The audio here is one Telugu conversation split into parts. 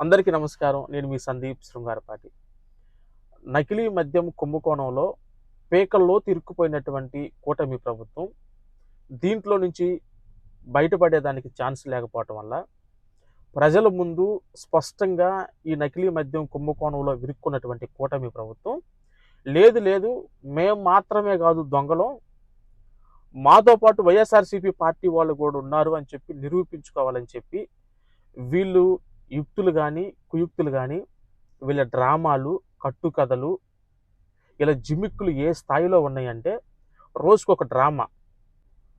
అందరికీ నమస్కారం. నేను మీ సందీప్ శృంగారపాటి. నకిలీ మద్యం కుంభకోణంలో పేకల్లో తిరుక్కుపోయినటువంటి కూటమి ప్రభుత్వం దీంట్లో నుంచి బయటపడేదానికి ఛాన్స్ లేకపోవటం వల్ల ప్రజల ముందు స్పష్టంగా ఈ నకిలీ మద్యం కుంభకోణంలో విరుక్కున్నటువంటి కూటమి ప్రభుత్వం లేదు లేదు మేము మాత్రమే కాదు దొంగలం. మాతో పాటు వైఎస్ఆర్సీపీ పార్టీ వాళ్ళు కూడా ఉన్నారు అని చెప్పి నిరూపించుకోవాలని చెప్పి వీళ్ళు యుక్తులు కానీ కుయుక్తులు కానీ వీళ్ళ డ్రామాలు కట్టుకథలు ఇలా జిమిక్కులు ఏ స్థాయిలో ఉన్నాయంటే రోజుకు ఒక డ్రామా.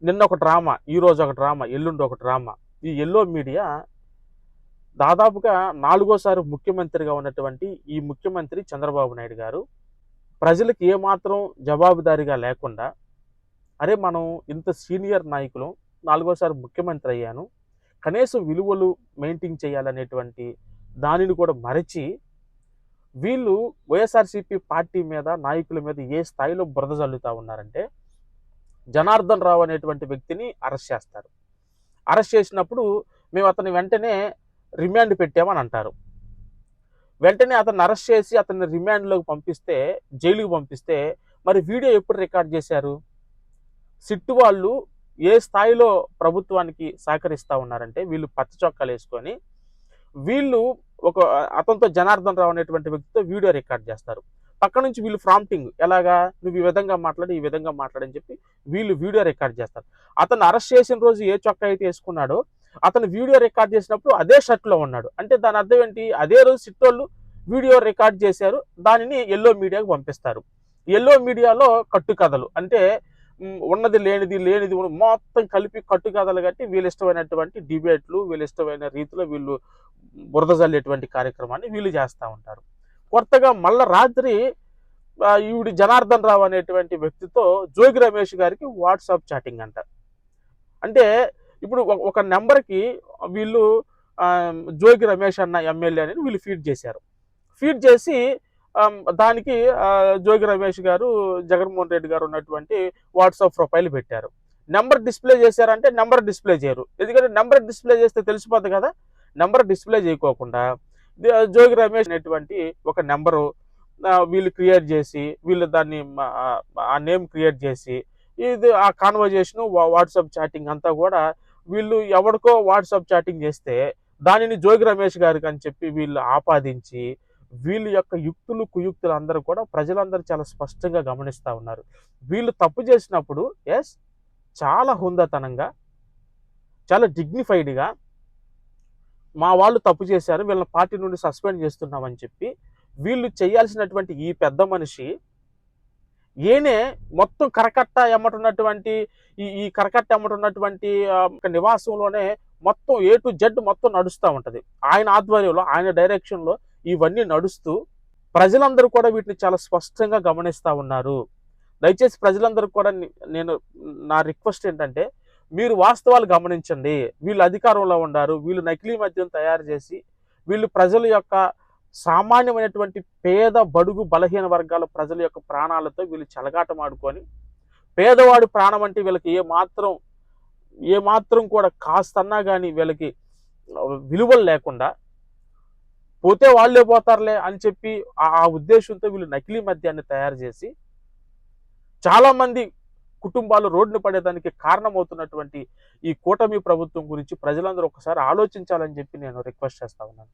నిన్న ఒక డ్రామా ఈ రోజు ఒక డ్రామా ఎల్లుండి ఒక డ్రామా. ఈ ఎల్లో మీడియా దాదాపుగా నాలుగోసారి ముఖ్యమంత్రిగా ఉన్నటువంటి ఈ ముఖ్యమంత్రి చంద్రబాబు నాయుడు గారు ప్రజలకు ఏమాత్రం జవాబుదారీగా లేకుండా అరే మనం ఇంత సీనియర్ నాయకులు నాలుగోసారి ముఖ్యమంత్రి అయ్యాను కనీసం విలువలు మెయింటైన్ చేయాలనేటువంటి దానిని కూడా మరచి వీళ్ళు వైఎస్ఆర్సీపీ పార్టీ మీద నాయకుల మీద ఏ స్థాయిలో బురద జల్లుతా ఉన్నారంటే జనార్దన్ రావు అనేటువంటి వ్యక్తిని అరెస్ట్ చేస్తారు. అరెస్ట్ చేసినప్పుడు మేము అతని వెంటనే రిమాండ్ పెట్టామని అంటారు. వెంటనే అతన్ని అరెస్ట్ చేసి అతన్ని రిమాండ్లోకి పంపిస్తే జైలుకి పంపిస్తే మరి వీడియో ఎప్పుడు రికార్డ్ చేశారు? సిట్టు వాళ్ళు ఏ స్థాయిలో ప్రభుత్వానికి సహకరిస్తూ ఉన్నారంటే వీళ్ళు పచ్చ చొక్కాలు వేసుకొని వీళ్ళు ఒక అతనితో జనార్దన్ రావు అనేటువంటి వ్యక్తితో వీడియో రికార్డ్ చేస్తారు. పక్క నుంచి వీళ్ళు ఫ్రామ్టింగ్ ఎలాగా? నువ్వు ఈ విధంగా మాట్లాడి ఈ విధంగా మాట్లాడని చెప్పి వీళ్ళు వీడియో రికార్డ్ చేస్తారు. అతను అరెస్ట్ చేసిన రోజు ఏ చొక్కా అయితే వేసుకున్నాడో అతను వీడియో రికార్డ్ చేసినప్పుడు అదే షర్ట్లో ఉన్నాడు. అంటే దాని అర్థం ఏంటి? అదే రోజు సిట్టోళ్ళు వీడియో రికార్డ్ చేశారు దానిని ఎల్లో మీడియాకు పంపిస్తారు. ఎల్లో మీడియాలో కట్టుకథలు. అంటే ఉన్నది లేనిది లేనిది మొత్తం కలిపి కట్టుకథలు కట్టి వీళ్ళు ఇష్టమైనటువంటి డిబేట్లు వీళ్ళు ఇష్టమైన రీతిలో వీళ్ళు బురద జల్లేటువంటి కార్యక్రమాన్ని వీళ్ళు చేస్తూ ఉంటారు. కొత్తగా మళ్ళా రాత్రి ఈవిడి జనార్దన్ రావు అనేటువంటి వ్యక్తితో జోగి రమేష్ గారికి వాట్సాప్ చాటింగ్ అంట. అంటే ఇప్పుడు ఒక- నెంబర్కి వీళ్ళు జోగి రమేష్ అన్న ఎమ్మెల్యే అని వీళ్ళు ఫీడ్ చేశారు. ఫీడ్ చేసి Um, దానికి జోగి రమేష్ గారు జగన్మోహన్ రెడ్డి గారు ఉన్నటువంటి వాట్సాప్ ప్రొఫైల్ పెట్టారు. నెంబర్ డిస్ప్లే చేశారంటే నెంబర్ డిస్ప్లే చేయరు. ఎందుకంటే నెంబర్ డిస్ప్లే చేస్తే తెలిసిపోద్ది కదా. నెంబర్ డిస్ప్లే చేయకోకుండా జోగి రమేష్ అనేటువంటి ఒక నెంబరు వీళ్ళు క్రియేట్ చేసి వీళ్ళు దాన్ని ఆ- ఆ నేమ్ క్రియేట్ చేసి ఇది ఆ కాన్వర్జేషన్ వాట్సాప్ చాటింగ్ అంతా కూడా వీళ్ళు ఎవరికో వాట్సాప్ చాటింగ్ చేస్తే దానిని జోగి రమేష్ గారికి అని చెప్పి వీళ్ళు ఆపాదించి వీళ్ళ యొక్క యుక్తులు కుయుక్తులు అందరూ కూడా ప్రజలందరూ చాలా స్పష్టంగా గమనిస్తూ ఉన్నారు. వీళ్ళు తప్పు చేసినప్పుడు ఎస్ చాలా హుందతనంగా చాలా డిగ్నిఫైడ్గా మా వాళ్ళు తప్పు చేశారు వీళ్ళని పార్టీ నుండి సస్పెండ్ చేస్తున్నామని చెప్పి వీళ్ళు చేయాల్సినటువంటి ఈ పెద్ద మనిషి ఈయనే మొత్తం కరకట్ట ఎమ్మటున్నటువంటి ఈ ఈ కరకట్ట ఎమ్మటున్నటువంటి ఒక నివాసంలోనే మొత్తం ఏ టు జెడ్ మొత్తం నడుస్తూ ఉంటుంది. ఆయన ఆధ్వర్యంలో ఆయన డైరెక్షన్లో ఇవన్నీ నడుస్తూ ప్రజలందరూ కూడా వీటిని చాలా స్పష్టంగా గమనిస్తూ ఉన్నారు. దయచేసి ప్రజలందరూ కూడా నేను నా రిక్వెస్ట్ ఏంటంటే మీరు వాస్తవాలు గమనించండి. వీళ్ళు అధికారంలో ఉన్నారు వీళ్ళు నకిలీ మద్యం తయారు చేసి వీళ్ళు ప్రజల యొక్క సామాన్యమైనటువంటి పేద బడుగు బలహీన వర్గాల ప్రజల యొక్క ప్రాణాలతో వీళ్ళు చెలగాటమాడుకొని పేదవాడు ప్రాణం అంటే వీళ్ళకి ఏ మాత్రం ఏ మాత్రం కూడా కాస్తన్నా కానీ వీళ్ళకి విలువలు లేకుండా పోతే వాళ్ళే పోతారులే అని చెప్పి ఆ ఆ ఉద్దేశంతో వీళ్ళు నకిలీ మద్యాన్ని తయారు చేసి చాలామంది కుటుంబాలు రోడ్డున పడేదానికి కారణమవుతున్నటువంటి ఈ కూటమి ప్రభుత్వం గురించి ప్రజలందరూ ఒకసారి ఆలోచించాలని చెప్పి నేను రిక్వెస్ట్ చేస్తా ఉన్నాను.